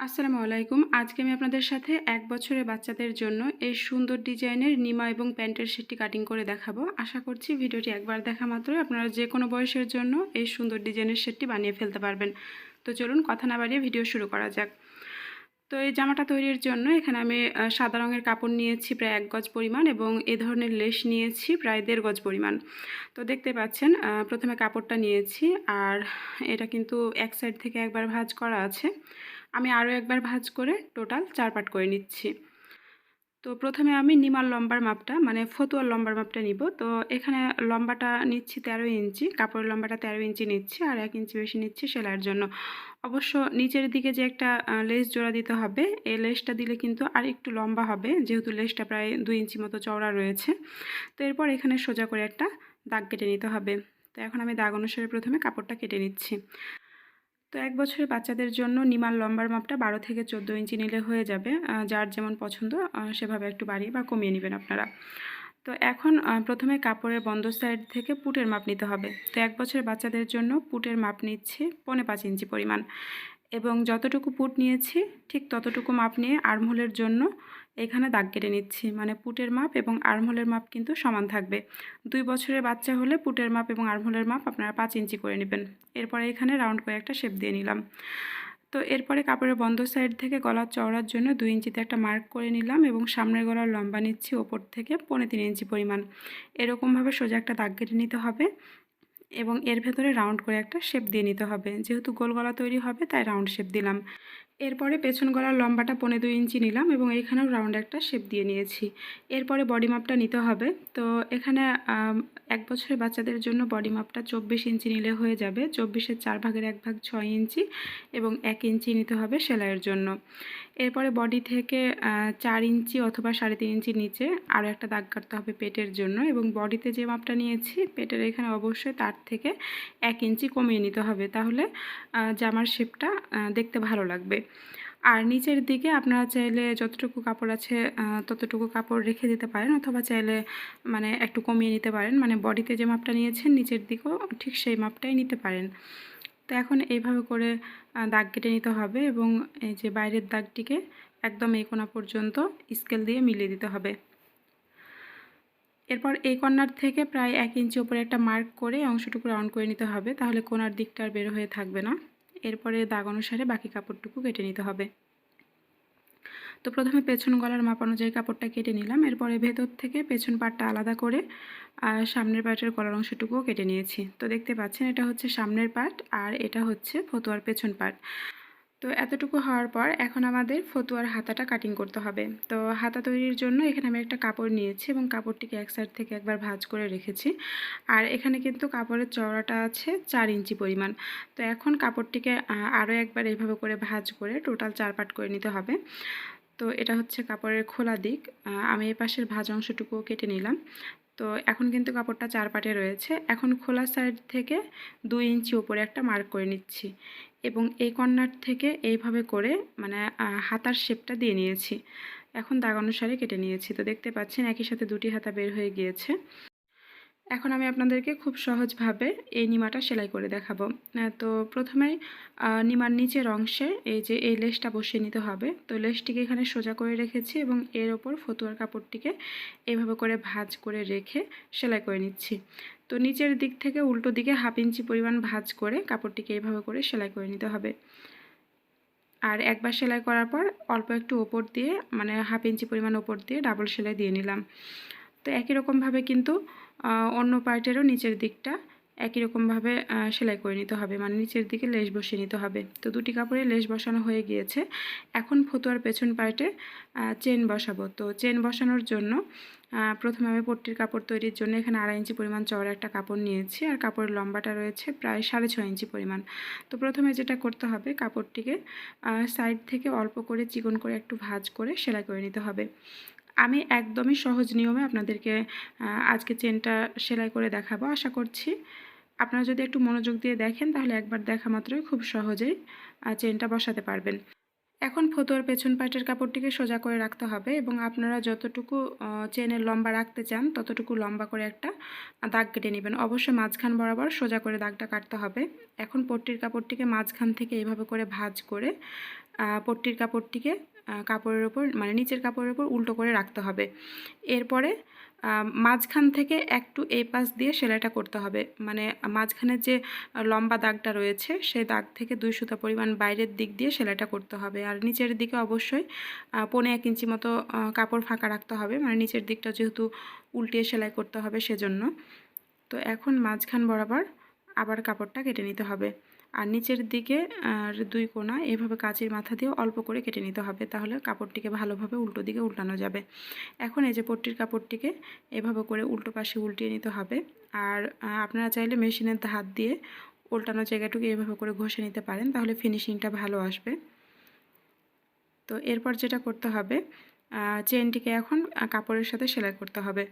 আসসালামু আলাইকুম। আজকে আমি আপনাদের সাথে এক বছরের বাচ্চাদের জন্য এই সুন্দর ডিজাইনের নিমা এবং প্যান্টের সেটটি কাটিং করে দেখাবো। আশা করছি ভিডিওটি একবার দেখা মাত্রই আপনারা যে কোনো বয়সের জন্য এই সুন্দর ডিজাইনের সেটটি বানিয়ে ফেলতে পারবেন। তো চলুন কথা না বাড়িয়ে ভিডিও শুরু করা যাক। তো এই জামাটা তৈরির জন্য এখানে আমি সাদা রঙের কাপড় নিয়েছি প্রায় এক গজ পরিমাণ এবং এ ধরনের লেস নিয়েছি প্রায় দেড় গজ পরিমাণ। তো দেখতে পাচ্ছেন প্রথমে কাপড়টা নিয়েছি আর এটা কিন্তু এক সাইড থেকে একবার ভাঁজ করা আছে। আমি আরও একবার ভাঁজ করে টোটাল চার পাট করে নিচ্ছি। তো প্রথমে আমি নিমার লম্বার মাপটা মানে ফতুয়ার লম্বার মাপটা নিব। তো এখানে লম্বাটা নিচ্ছি তেরো ইঞ্চি, কাপড়ের লম্বাটা তেরো ইঞ্চি নিচ্ছি আর এক ইঞ্চি বেশি নিচ্ছি সেলাইয়ের জন্য। অবশ্য নিচের দিকে যে একটা লেস জোড়া দিতে হবে এই লেসটা দিলে কিন্তু আর একটু লম্বা হবে, যেহেতু লেসটা প্রায় দুই ইঞ্চি মতো চওড়া রয়েছে। তো এরপর এখানে সোজা করে একটা দাগ কেটে নিতে হবে। তো এখন আমি দাগ অনুসারে প্রথমে কাপড়টা কেটে নিচ্ছি। তো এক বছরের বাচ্চাদের জন্য নিমার লম্বার মাপটা বারো থেকে চোদ্দ ইঞ্চি নিলে হয়ে যাবে। যার যেমন পছন্দ সেভাবে একটু বাড়িয়ে বা কমিয়ে নেবেন আপনারা। তো এখন প্রথমে কাপড়ের বন্ধ সাইড থেকে পুটের মাপ নিতে হবে। তো এক বছরের বাচ্চাদের জন্য পুটের মাপ নিচ্ছি পনে পাঁচ ইঞ্চি পরিমাণ। এবং যতটুকু পুট নিয়েছি, ঠিক ততটুকু মাপ নিয়ে আর্মহোলের জন্য এখানে দাগ কেটে নিচ্ছি। মানে পুটের মাপ এবং আর্মহোলের মাপ কিন্তু সমান থাকবে। দুই বছরের বাচ্চা হলে পুটের মাপ এবং আর্মহোলের মাপ আপনারা পাঁচ ইঞ্চি করে নেবেন। এরপরে এখানে রাউন্ড করে একটা শেপ দিয়ে নিলাম। তো এরপরে কাপড়ের বন্ধ সাইড থেকে গলার চওড়ার জন্য দুই ইঞ্চিতে একটা মার্ক করে নিলাম এবং সামনের গলার লম্বা নিচ্ছি ওপর থেকে পৌনে তিন ইঞ্চি পরিমাণ। এরকমভাবে সোজা একটা দাগ কেটে নিতে হবে এবং এর ভেতরে রাউন্ড করে একটা শেপ দিয়ে নিতে হবে। যেহেতু গোল গলা তৈরি হবে, তাই রাউন্ড শেপ দিলাম। এরপরে পেছন গলার লম্বাটা পনেরো দুই ইঞ্চি নিলাম এবং এইখানেও রাউন্ড একটা শেপ দিয়ে নিয়েছি। এরপরে বডি মাপটা নিতে হবে। তো এখানে এক বছরের বাচ্চাদের জন্য বডি মাপটা চব্বিশ ইঞ্চি নিলে হয়ে যাবে। চব্বিশের চার ভাগের এক ভাগ ছয় ইঞ্চি এবং এক ইঞ্চি নিতে হবে সেলাইয়ের জন্য। এরপরে বডি থেকে চার ইঞ্চি অথবা সাড়ে তিন ইঞ্চি নিচে আরও একটা দাগ কাটতে হবে পেটের জন্য এবং বডিতে যে মাপটা নিয়েছি, পেটের এখানে অবশ্যই তার থেকে এক ইঞ্চি কমিয়ে নিতে হবে। তাহলে জামার শেপটা দেখতে ভালো লাগবে। আর নিচের দিকে আপনারা চাইলে যতটুকু কাপড় আছে ততটুকু কাপড় রেখে দিতে পারেন অথবা চাইলে মানে একটু কমিয়ে নিতে পারেন। মানে বডিতে যে মাপটা নিয়েছেন, নিচের দিকেও ঠিক সেই মাপটাই নিতে পারেন। তো এখন এইভাবে করে দাগ কেটে নিতে হবে এবং এই যে বাইরের দাগটিকে একদম এই কোনা পর্যন্ত স্কেল দিয়ে মিলিয়ে দিতে হবে। এরপর এই কর্নার থেকে প্রায় এক ইঞ্চি ওপরে একটা মার্ক করে অংশটুকু রাউন্ড করে নিতে হবে, তাহলে কোনার দিকটা আর বের হয়ে থাকবে না। এরপরে দাগ অনুসারে বাকি কাপড়টুকু কেটে নিতে হবে। তো প্রথমে পেছন গলার মাপ অনুযায়ী কাপড়টা কেটে নিলাম। এরপরে ভেতর থেকে পেছন পাটটা আলাদা করে, আর সামনের পাটের গলার অংশটুকুও কেটে নিয়েছি। তো দেখতে পাচ্ছেন, এটা হচ্ছে সামনের পাট আর এটা হচ্ছে ফতুয়ার পেছন পাট। তো এতটুকু হওয়ার পর এখন আমাদের ফতুয়ার হাতাটা কাটিং করতে হবে। তো হাতা তৈরির জন্য এখানে আমি একটা কাপড় নিয়েছি এবং কাপড়টিকে এক সাইড থেকে একবার ভাজ করে রেখেছি। আর এখানে কিন্তু কাপড়ের চওড়াটা আছে চার ইঞ্চি পরিমাণ। তো এখন কাপড়টিকে আরও একবার এইভাবে করে ভাজ করে টোটাল চার পাট করে নিতে হবে। তো এটা হচ্ছে কাপড়ের খোলা দিক। আমি এই পাশের ভাঁজ অংশটুকুও কেটে নিলাম। তো এখন কিন্তু কাপড়টা চার পাটে রয়েছে। এখন খোলা সাইড থেকে দুই ইঞ্চি উপরে একটা মার্ক করে নিচ্ছি এবং এই কর্নার থেকে এইভাবে করে মানে হাতার শেপটা দিয়ে নিয়েছি। এখন দাগ অনুসারে কেটে নিয়েছি। তো দেখতে পাচ্ছেন একই সাথে দুটি হাতা বের হয়ে গিয়েছে। এখন আমি আপনাদেরকে খুব সহজভাবে এই নিমাটা সেলাই করে দেখাবো। তো প্রথমেই আহ, নিমার নিচের অংশে এই যে এই লেসটা বসিয়ে নিতে হবে। তো লেসটিকে এখানে সোজা করে রেখেছি এবং এর ওপর ফতুয়ার কাপড়টিকে এভাবে করে ভাঁজ করে রেখে সেলাই করে নিচ্ছি। তো নিচের দিক থেকে উল্টো দিকে হাফ ইঞ্চি পরিমাণ ভাঁজ করে কাপড়টিকে এইভাবে করে সেলাই করে নিতে হবে। আর একবার সেলাই করার পর অল্প একটু ওপর দিয়ে মানে হাফ ইঞ্চি পরিমাণ ওপর দিয়ে ডাবল সেলাই দিয়ে নিলাম। তো একই রকমভাবে কিন্তু অন্য পার্টেরও নিচের দিকটা একই রকমভাবে সেলাই করে নিতে হবে। মানে নিচের দিকে লেস বসিয়ে নিতে হবে। তো দুটি কাপড়ে লেস বসানো হয়ে গিয়েছে। এখন ফতুয়ার পেছন পার্টে চেন বসাবো। তো চেন বসানোর জন্য প্রথমে আমি পট্টির কাপড় তৈরির জন্য এখানে আড়াই ইঞ্চি পরিমাণ চওড়া একটা কাপড় নিয়েছি। আর কাপড়ের লম্বাটা রয়েছে প্রায় সাড়ে ছয় ইঞ্চি পরিমাণ। তো প্রথমে যেটা করতে হবে, কাপড়টিকে সাইড থেকে অল্প করে চিকন করে একটু ভাজ করে সেলাই করে নিতে হবে। আমি একদমই সহজ নিয়মে আপনাদেরকে আজকে চেনটা সেলাই করে দেখাবো। আশা করছি আপনারা যদি একটু মনোযোগ দিয়ে দেখেন, তাহলে একবার দেখা মাত্রই খুব সহজেই চেনটা বসাতে পারবেন। এখন ফতুয়ার পেছন পাটের কাপড়টিকে সোজা করে রাখতে হবে এবং আপনারা যতটুকু চেনের লম্বা রাখতে চান, ততটুকু লম্বা করে একটা দাগ কেটে নেবেন। অবশ্যই মাঝখান বরাবর সোজা করে দাগটা কাটতে হবে। এখন পট্টির কাপড়টিকে মাঝখান থেকে এইভাবে করে ভাঁজ করে পট্টির কাপড়টিকে কাপড়ের ওপর মানে নিচের কাপড়ের ওপর উল্টো করে রাখতে হবে। এরপরে মাঝখান থেকে একটু এই পাশ দিয়ে সেলাইটা করতে হবে। মানে মাঝখানের যে লম্বা দাগটা রয়েছে, সেই দাগ থেকে দুই সুতা পরিমাণ বাইরের দিক দিয়ে সেলাইটা করতে হবে। আর নিচের দিকে অবশ্যই পনে এক ইঞ্চি মতো কাপড় ফাঁকা রাখতে হবে। মানে নিচের দিকটা যেহেতু উল্টিয়ে সেলাই করতে হবে সেজন্য। তো এখন মাঝখান বরাবর আবার কাপড়টা কেটে নিতে হবে। আর নিচের দিকে আর দুই কোণা, এভাবে কাঁচির মাথা দিয়ে অল্প করে কেটে নিতে হবে, তাহলে কাপড়টিকে ভালোভাবে উল্টো দিকে উল্টানো যাবে। এখন এই যে পট্টির কাপড়টিকে এভাবে করে উল্টো পাশে উল্টিয়ে নিতে হবে। আর আপনারা চাইলে মেশিনের হাত দিয়ে উল্টানো জায়গাটুকু এভাবে করে ঘষে নিতে পারেন, তাহলে ফিনিশিংটা ভালো আসবে। তো এরপর যেটা করতে হবে চেনটিকে এখন কাপড়ের সাথে সেলাই করতে হবে।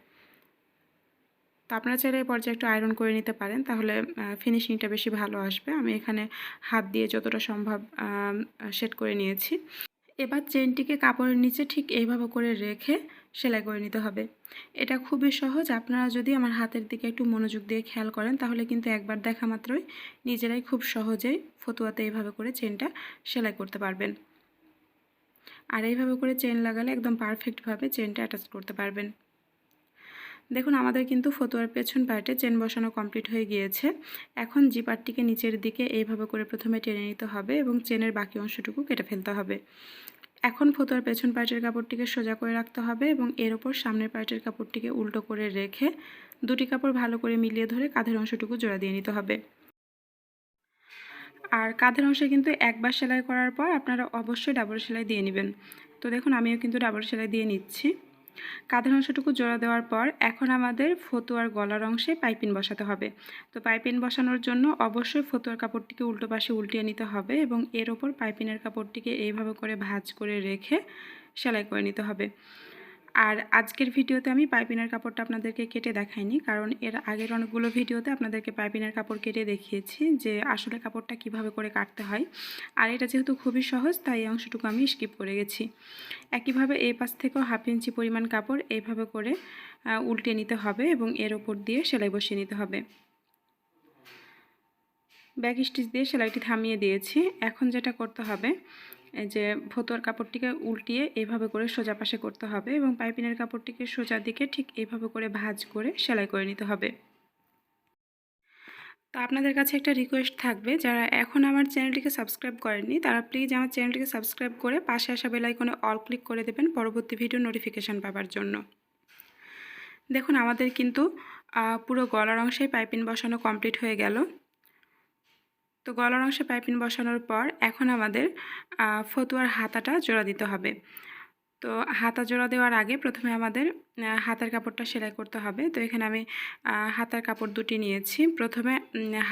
তো আপনারা চাইলে এই পর্যায়ে একটু আয়রন করে নিতে পারেন, তাহলে ফিনিশিংটা বেশি ভালো আসবে। আমি এখানে হাত দিয়ে যতটা সম্ভব সেট করে নিয়েছি। এবার চেনটিকে কাপড়ের নিচে ঠিক এইভাবে করে রেখে সেলাই করে নিতে হবে। এটা খুবই সহজ। আপনারা যদি আমার হাতের দিকে একটু মনোযোগ দিয়ে খেয়াল করেন, তাহলে কিন্তু একবার দেখা মাত্রই নিজেরাই খুব সহজেই ফতুয়াতে এইভাবে করে চেনটা সেলাই করতে পারবেন। আর এইভাবে করে চেন লাগালে একদম পারফেক্টভাবে চেনটা অ্যাটাচ করতে পারবেন। দেখুন, আমাদের কিন্তু ফতুয়ার পেছন পার্টে চেন বসানো কমপ্লিট হয়ে গিয়েছে। এখন জি পার্টটিকে নিচের দিকে এইভাবে করে প্রথমে টেনে নিতে হবে এবং চেনের বাকি অংশটুকু কেটে ফেলতে হবে। এখন ফতুয়ার পেছন পার্টের কাপড়টিকে সোজা করে রাখতে হবে এবং এর ওপর সামনের পার্টের কাপড়টিকে উল্টো করে রেখে দুটি কাপড় ভালো করে মিলিয়ে ধরে কাঁধের অংশটুকু জোড়া দিয়ে নিতে হবে। আর কাঁধের অংশে কিন্তু একবার সেলাই করার পর আপনারা অবশ্যই ডাবল সেলাই দিয়ে নেবেন। তো দেখুন, আমিও কিন্তু ডাবল সেলাই দিয়ে নিচ্ছি। কাঁধের অংশটুকু জোড়া দেওয়ার পর এখন আমাদের ফতুয়ার গলার অংশে পাইপিন বসাতে হবে। তো পাইপিন বসানোর জন্য অবশ্যই ফতুয়ার কাপড়টিকে উল্টো পাশে উল্টিয়ে নিতে হবে এবং এর ওপর পাইপিনের কাপড়টিকে এইভাবে করে ভাঁজ করে রেখে সেলাই করে নিতে হবে। আর আজকের ভিডিওতে আমি পাইপিনের কাপড়টা আপনাদেরকে কেটে দেখাইনি, কারণ এর আগের অনেকগুলো ভিডিওতে আপনাদেরকে পাইপিনের কাপড় কেটে দেখিয়েছি যে আসলে কাপড়টা কীভাবে করে কাটতে হয়। আর এটা যেহেতু খুবই সহজ, তাই এই অংশটুকু আমি স্কিপ করে গেছি। একইভাবে এই পাশ থেকেও হাফ ইঞ্চি পরিমাণ কাপড় এইভাবে করে উল্টে নিতে হবে এবং এর ওপর দিয়ে সেলাই বসিয়ে নিতে হবে। ব্যাক স্টিচ দিয়ে সেলাইটি থামিয়ে দিয়েছি। এখন যেটা করতে হবে যে ভোতর কাপড়টিকে উল্টিয়ে এইভাবে করে সোজা পাশে করতে হবে এবং পাইপিনের কাপড়টিকে সোজা দিকে ঠিক এইভাবে করে ভাজ করে সেলাই করে নিতে হবে। তো আপনাদের কাছে একটা রিকোয়েস্ট থাকবে, যারা এখন আমার চ্যানেলটিকে সাবস্ক্রাইব করেননি, তারা প্লিজ আমার চ্যানেলটিকে সাবস্ক্রাইব করে পাশে আসা বেল আইকনে অল ক্লিক করে দেবেন পরবর্তী ভিডিও নোটিফিকেশান পাওয়ার জন্য। দেখুন, আমাদের কিন্তু পুরো গলার অংশে পাইপিন বসানো কমপ্লিট হয়ে গেল। তো গলার অংশে পাইপিন বসানোর পর এখন আমাদের ফতুয়ার হাতাটা জোড়া দিতে হবে। তো হাতা জোড়া দেওয়ার আগে প্রথমে আমাদের হাতার কাপড়টা সেলাই করতে হবে। তো এখানে আমি হাতার কাপড় দুটি নিয়েছি। প্রথমে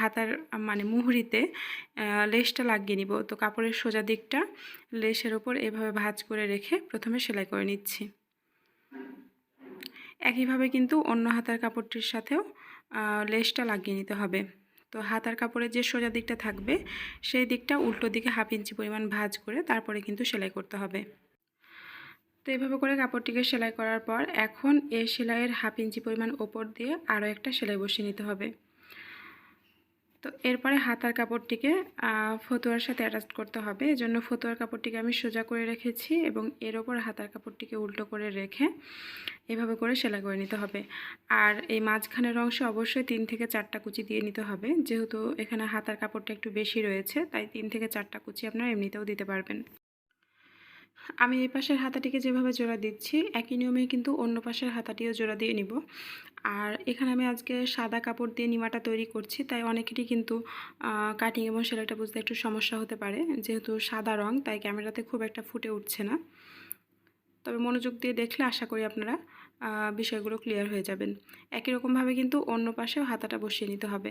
হাতার মানে মুহুরিতে লেসটা লাগিয়ে নিব। তো কাপড়ের সোজা দিকটা লেসের ওপর এভাবে ভাঁজ করে রেখে প্রথমে সেলাই করে নিচ্ছি। একইভাবে কিন্তু অন্য হাতার কাপড়টির সাথেও লেসটা লাগিয়ে নিতে হবে। তো হাতার কাপড়ের যে সোজা দিকটা থাকবে, সেই দিকটা উল্টো দিকে হাফ ইঞ্চি পরিমাণ ভাজ করে তারপরে কিন্তু সেলাই করতে হবে। তো এইভাবে করে কাপড়টিকে সেলাই করার পর এখন এ সেলাইয়ের হাফ ইঞ্চি পরিমাণ ওপর দিয়ে আরও একটা সেলাই বসিয়ে নিতে হবে। তো এরপরে হাতার কাপড়টিকে ফতুয়ার সাথে অ্যাটাচ করতে হবে। এজন্য ফতুয়ার কাপড়টিকে আমি সোজা করে রেখেছি এবং এর ওপর হাতার কাপড়টিকে উল্টো করে রেখে এভাবে করে সেলাই করে নিতে হবে। আর এই মাঝখানের অংশে অবশ্যই তিন থেকে চারটা কুচি দিয়ে নিতে হবে। যেহেতু এখানে হাতার কাপড়টা একটু বেশি রয়েছে, তাই তিন থেকে চারটা কুচি আপনারা এমনিতেও দিতে পারবেন। আমি এই পাশের হাতাটিকে যেভাবে জোড়া দিচ্ছি, একই নিয়মেই কিন্তু অন্য পাশের হাতাটিও জোড়া দিয়ে নিব। আর এখানে আমি আজকে সাদা কাপড় দিয়ে নিমাটা তৈরি করছি, তাই অনেকেরই কিন্তু কাটিং এবং সেলাইটা বুঝতে একটু সমস্যা হতে পারে। যেহেতু সাদা রং, তাই ক্যামেরাতে খুব একটা ফুটে উঠছে না। তবে মনোযোগ দিয়ে দেখলে আশা করি আপনারা বিষয়গুলো ক্লিয়ার হয়ে যাবেন। একই রকমভাবে কিন্তু অন্য পাশেও হাতাটা বসিয়ে নিতে হবে।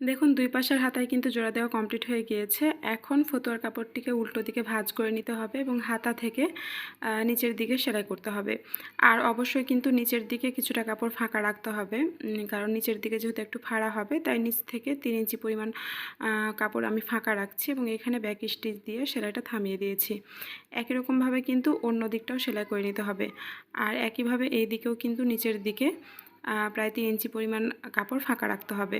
দেখুন, দুই পাশের হাতায় কিন্তু জোড়া দেওয়া কমপ্লিট হয়ে গিয়েছে। এখন ফতুয়ার কাপড়টিকে উল্টো দিকে ভাঁজ করে নিতে হবে এবং হাতা থেকে নিচের দিকে সেলাই করতে হবে। আর অবশ্যই কিন্তু নিচের দিকে কিছুটা কাপড় ফাঁকা রাখতে হবে কারণ নিচের দিকে যেহেতু একটু ফাড়া হবে, তাই নিচ থেকে তিন ইঞ্চি পরিমাণ কাপড় আমি ফাঁকা রাখছি এবং এখানে ব্যাক স্টিচ দিয়ে সেলাইটা থামিয়ে দিয়েছি। একই রকমভাবে কিন্তু অন্য দিকটাও সেলাই করে নিতে হবে। আর একইভাবে এই দিকেও কিন্তু নিচের দিকে প্রায় তিন ইঞ্চি পরিমাণ কাপড় ফাঁকা রাখতে হবে।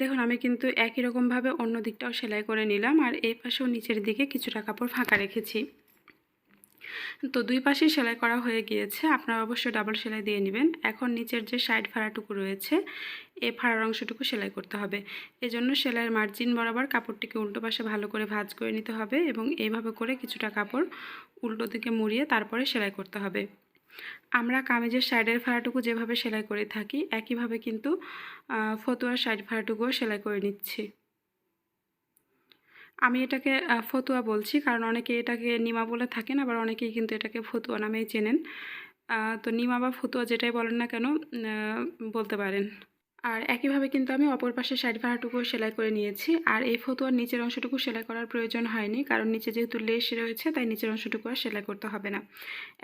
দেখুন, আমি কিন্তু একই রকমভাবে অন্য দিকটাও সেলাই করে নিলাম আর এই পাশেও নিচের দিকে কিছুটা কাপড় ফাঁকা রেখেছি। তো দুই পাশেই সেলাই করা হয়ে গিয়েছে, আপনারা অবশ্যই ডাবল সেলাই দিয়ে নেবেন। এখন নিচের যে সাইড ফাড়াটুকু রয়েছে এই ফাড়ার অংশটুকু সেলাই করতে হবে। এজন্য সেলাইয়ের মার্জিন বরাবর কাপড়টিকে উল্টো পাশে ভালো করে ভাজ করে নিতে হবে এবং এইভাবে করে কিছুটা কাপড় উল্টো দিকে মুড়িয়ে তারপরে সেলাই করতে হবে। আমরা কামিজের সাইডের ফাড়াটুকু যেভাবে সেলাই করে থাকি, একইভাবে কিন্তু ফতুয়ার সাইড ফাড়াটুকুও সেলাই করে নিচ্ছি। আমি এটাকে ফতুয়া বলছি কারণ অনেকে এটাকে নিমা বলে থাকেন, আবার অনেকেই কিন্তু এটাকে ফতুয়া নামেই চেনেন। তো নিমা বা ফতুয়া যেটাই বলেন না কেন বলতে পারেন। আর একইভাবে কিন্তু আমি অপর পাশে সাইড ভাড়াটুকু সেলাই করে নিয়েছি। আর এই ফতুয়ার নিচের অংশটুকু সেলাই করার প্রয়োজন হয়নি, কারণ নিচে যেহেতু লেস রয়েছে, তাই নিচের অংশটুকু আর সেলাই করতে হবে না।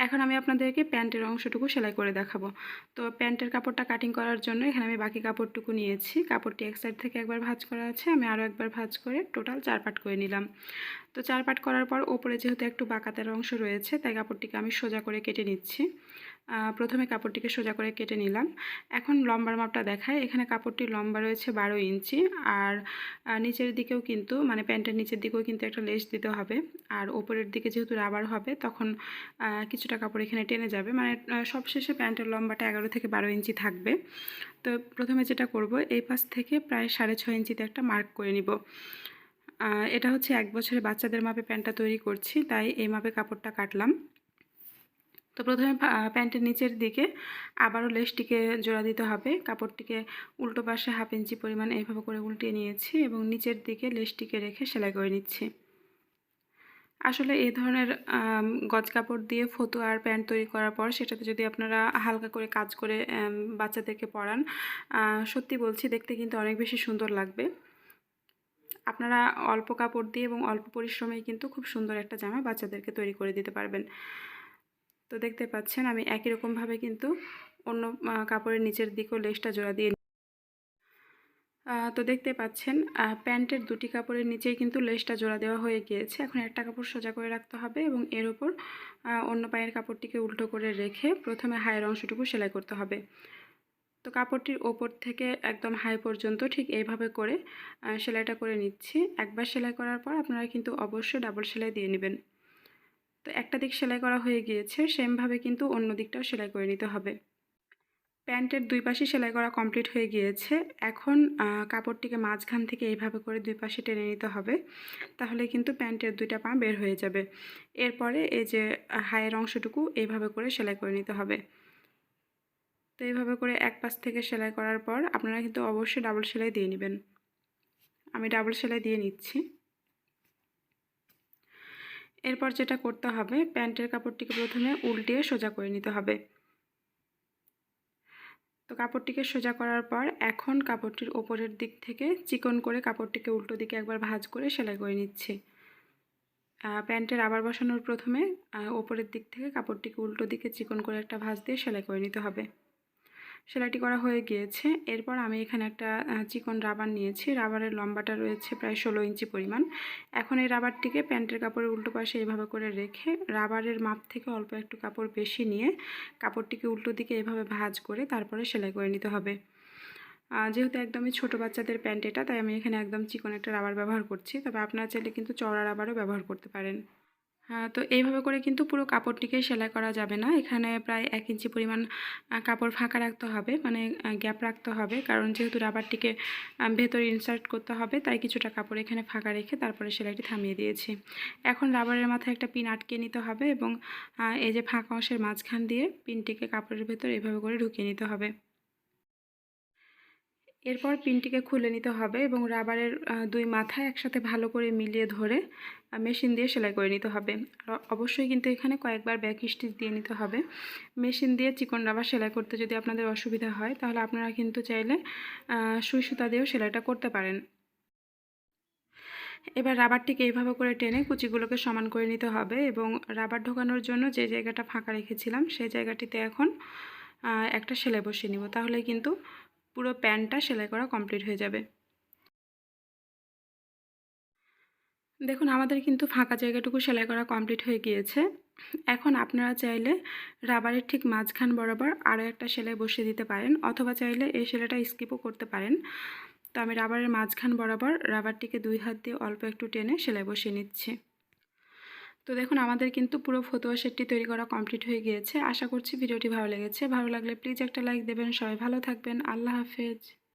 এখন আমি আপনাদেরকে প্যান্টের অংশটুকু সেলাই করে দেখাবো। তো প্যান্টের কাপড়টা কাটিং করার জন্য এখানে আমি বাকি কাপড়টুকু নিয়েছি। কাপড়টি এক সাইড থেকে একবার ভাঁজ করা আছে, আমি আরও একবার ভাঁজ করে টোটাল চার পাট করে নিলাম। তো চার পাট করার পর ওপরে যেহেতু একটু বাঁকাতের অংশ রয়েছে, তাই কাপড়টিকে আমি সোজা করে কেটে নিচ্ছি। প্রথমে কাপড়টিকে সোজা করে কেটে নিলাম। এখন লম্বার মাপটা দেখায় এখানে কাপড়টির লম্বা রয়েছে বারো ইঞ্চি আর নিচের দিকেও কিন্তু মানে প্যান্টের নিচের দিকেও কিন্তু একটা লেস দিতে হবে। আর ওপরের দিকে যেহেতু রাবার হবে, তখন কিছুটা কাপড় এখানে টেনে যাবে। মানে সবশেষে প্যান্টের লম্বাটা এগারো থেকে বারো ইঞ্চি থাকবে। তো প্রথমে যেটা করব, এই পাশ থেকে প্রায় সাড়ে ছয় ইঞ্চিতে একটা মার্ক করে নিব। এটা হচ্ছে এক বছরের বাচ্চাদের মাপে প্যান্টটা তৈরি করছি, তাই এই মাপে কাপড়টা কাটলাম। তো প্রথমে প্যান্টের নিচের দিকে আবারও লেসটিকে জোড়া দিতে হবে। কাপড়টিকে উল্টো পাশে হাফ ইঞ্চি পরিমাণ এইভাবে করে উল্টিয়ে নিয়েছি এবং নিচের দিকে লেসটিকে রেখে সেলাই করে নিচ্ছি। আসলে এই ধরনের গজ কাপড় দিয়ে ফটো আর প্যান্ট তৈরি করার পর সেটাতে যদি আপনারা হালকা করে কাজ করে বাচ্চাদেরকে পরান সত্যি বলছি দেখতে কিন্তু অনেক বেশি সুন্দর লাগবে। আপনারা অল্প কাপড় দিয়ে এবং অল্প পরিশ্রমেই কিন্তু খুব সুন্দর একটা জামা বাচ্চাদেরকে তৈরি করে দিতে পারবেন। তো দেখতে পাচ্ছেন, আমি একই রকমভাবে কিন্তু অন্য কাপড়ের নিচের দিকেও লেসটা জোড়া দিয়ে তো দেখতে পাচ্ছেন প্যান্টের দুটি কাপড়ের নিচেই কিন্তু লেসটা জোড়া দেওয়া হয়ে গিয়েছে। এখন একটা কাপড় সোজা করে রাখতে হবে এবং এর ওপর অন্য পায়ের কাপড়টিকে উল্টো করে রেখে প্রথমে হায়ের অংশটুকু সেলাই করতে হবে। তো কাপড়টির ওপর থেকে একদম হাই পর্যন্ত ঠিক এইভাবে করে সেলাইটা করে নিচ্ছি। একবার সেলাই করার পর আপনারা কিন্তু অবশ্যই ডাবল সেলাই দিয়ে নেবেন। তো একটা দিক সেলাই করা হয়ে গিয়েছে সেমভাবে কিন্তু অন্য দিকটাও সেলাই করে নিতে হবে। প্যান্টের দুই পাশে সেলাই করা কমপ্লিট হয়ে গিয়েছে। এখন কাপড়টিকে মাঝখান থেকে এইভাবে করে দুই পাশে টেনে নিতে হবে, তাহলে কিন্তু প্যান্টের দুইটা পা বের হয়ে যাবে। এরপরে এই যে হায়ের অংশটুকু এইভাবে করে সেলাই করে নিতে হবে। তো এইভাবে করে এক পাশ থেকে সেলাই করার পর আপনারা কিন্তু অবশ্যই ডাবল সেলাই দিয়ে নেবেন। আমি ডাবল সেলাই দিয়ে নিচ্ছি। এরপর যেটা করতে হবে, প্যান্টের কাপড়টিকে প্রথমে উল্টিয়ে সোজা করে নিতে হবে। তো কাপড়টিকে সোজা করার পর এখন কাপড়টির ওপরের দিক থেকে চিকন করে কাপড়টিকে উল্টো দিকে একবার ভাজ করে সেলাই করে নিচ্ছি। প্যান্টের আবার বসানোর প্রথমে ওপরের দিক থেকে কাপড়টিকে উল্টো দিকে চিকন করে একটা ভাজ দিয়ে সেলাই করে নিতে হবে। সেলাইটি করা হয়ে গিয়েছে। এরপর আমি এখানে একটা চিকন রাবার নিয়েছি। রাবারের লম্বাটা রয়েছে প্রায় ষোলো ইঞ্চি পরিমাণ। এখন এই রাবারটিকে প্যান্টের কাপড়ের উল্টো পাশে এইভাবে করে রেখে রাবারের মাপ থেকে অল্প একটু কাপড় বেশি নিয়ে কাপড়টিকে উল্টো দিকে এভাবে ভাজ করে তারপরে সেলাই করে নিতে হবে। যেহেতু একদমই ছোট বাচ্চাদের প্যান্ট এটা, তাই আমি এখানে একদম চিকন একটা রাবার ব্যবহার করছি। তবে আপনারা চাইলে কিন্তু চড়া রাবারও ব্যবহার করতে পারেন। তো এইভাবে করে কিন্তু পুরো কাপড়টিকে সেলাই করা যাবে না। এখানে প্রায় এক ইঞ্চি পরিমাণ কাপড় ফাঁকা রাখতে হবে মানে গ্যাপ রাখতে হবে। কারণ যেহেতু রাবারটিকে ভেতরে ইনসার্ট করতে হবে, তাই কিছুটা কাপড় এখানে ফাঁকা রেখে তারপরে সেলাইটি থামিয়ে দিয়েছি। এখন রাবারের মাথায় একটা পিন আটকে নিতে হবে এবং এই যে ফাঁকা অংশের মাঝখান দিয়ে পিনটিকে কাপড়ের ভেতর এভাবে করে ঢুকিয়ে নিতে হবে। এরপর পিনটিকে খুলে নিতে হবে এবং রাবারের দুই মাথায় একসাথে ভালো করে মিলিয়ে ধরে মেশিন দিয়ে সেলাই করে নিতে হবে। আর অবশ্যই কিন্তু এখানে কয়েকবার ব্যাক স্টিচ দিয়ে নিতে হবে। মেশিন দিয়ে চিকন রাবার সেলাই করতে যদি আপনাদের অসুবিধা হয়, তাহলে আপনারা কিন্তু চাইলে সুই সুতা দিয়েও সেলাইটা করতে পারেন। এবার রাবারটিকে এইভাবে করে টেনে কুচিগুলোকে সমান করে নিতে হবে এবং রাবার ঢোকানোর জন্য যে জায়গাটা ফাঁকা রেখেছিলাম, সেই জায়গাটিতে এখন একটা সেলাই বসিয়ে নিব। তাহলে কিন্তু পুরো প্যান্টটা সেলাই করা কমপ্লিট হয়ে যাবে। দেখুন, আমাদের কিন্তু ফাঁকা জায়গাটুকু সেলাই করা কমপ্লিট হয়ে গিয়েছে। এখন আপনারা চাইলে রাবারের ঠিক মাঝখান বরাবর আরও একটা সেলাই বসিয়ে দিতে পারেন, অথবা চাইলে এই সেলাইটা স্কিপও করতে পারেন। তো আমি রাবারের মাঝখান বরাবর রাবারটিকে দুই হাত দিয়ে অল্প একটু টেনে সেলাই বসিয়ে নিচ্ছি। তো দেখুন, আমাদের কিন্তু পুরো ফতুয়া সেটটি তৈরি করা কমপ্লিট হয়ে গিয়েছে। আশা করছি ভিডিওটি ভালো লেগেছে। ভালো লাগলে প্লিজ একটা লাইক দেবেন। সবাই ভালো থাকবেন। আল্লাহ হাফেজ।